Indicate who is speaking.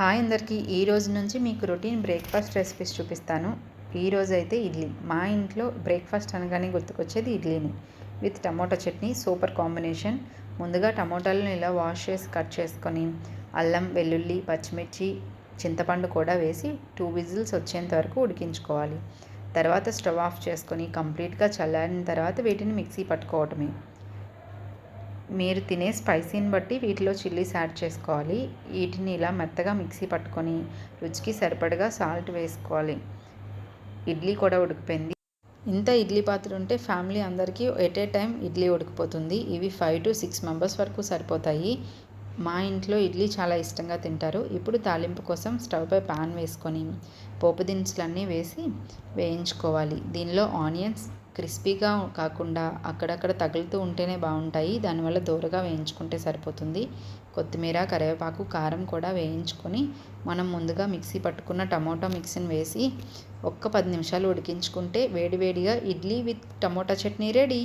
Speaker 1: Hi అందరికీ. ఈ రోజు నుంచి మీకు రొటీన్ బ్రేక్ఫాస్ట్ రెసిపీస్ చూపిస్తాను. ఈ అయితే ఇడ్లీ. మా ఇంట్లో బ్రేక్ఫాస్ట్ అనగానే గుర్తుకొచ్చేది ఇడ్లీని. With tomato chutney super combination. ముందుగా టమోటాలను ఇలా వాష్ చేసి కట్ చేసుకొని అల్లం వెల్లుల్లి పచ్చిమిర్చి చింతపండు కూడా వేసి టూ విజిల్స్ వచ్చేంత వరకు ఉడికించుకోవాలి. తర్వాత స్టవ్ ఆఫ్ చేసుకొని కంప్లీట్గా చల్లారిన తర్వాత వీటిని మిక్సీ పట్టుకోవటమే. మీరు తినే స్పైసీని బట్టి వీటిలో చిల్లీస్ యాడ్ చేసుకోవాలి. వీటిని ఇలా మెత్తగా మిక్సీ పట్టుకొని రుచికి సరిపడగా సాల్ట్ వేసుకోవాలి. ఇడ్లీ కూడా ఉడికిపోయింది. ఇంత ఇడ్లీ పాత్ర ఉంటే ఫ్యామిలీ అందరికీ ఎట్ ఏ టైం ఇడ్లీ ఉడికిపోతుంది. ఇవి ఫైవ్ టు సిక్స్ మెంబర్స్ వరకు సరిపోతాయి. మా ఇంట్లో ఇడ్లీ చాలా ఇష్టంగా తింటారు. ఇప్పుడు తాలింపు కోసం స్టవ్పై పాన్ వేసుకొని పోపు దినుసులన్నీ వేసి వేయించుకోవాలి. దీనిలో ఆనియన్స్ క్రిస్పీగా కాకుండా అక్కడక్కడ తగులుతూ ఉంటేనే బాగుంటాయి. దానివల్ల దూరగా వేయించుకుంటే సరిపోతుంది. కొత్తిమీర కరివేపాకు కారం కూడా వేయించుకొని మనం ముందుగా మిక్సీ పట్టుకున్న టమోటా మిక్సీని వేసి ఒక్క పది నిమిషాలు ఉడికించుకుంటే వేడివేడిగా idli with tomato chutney ready.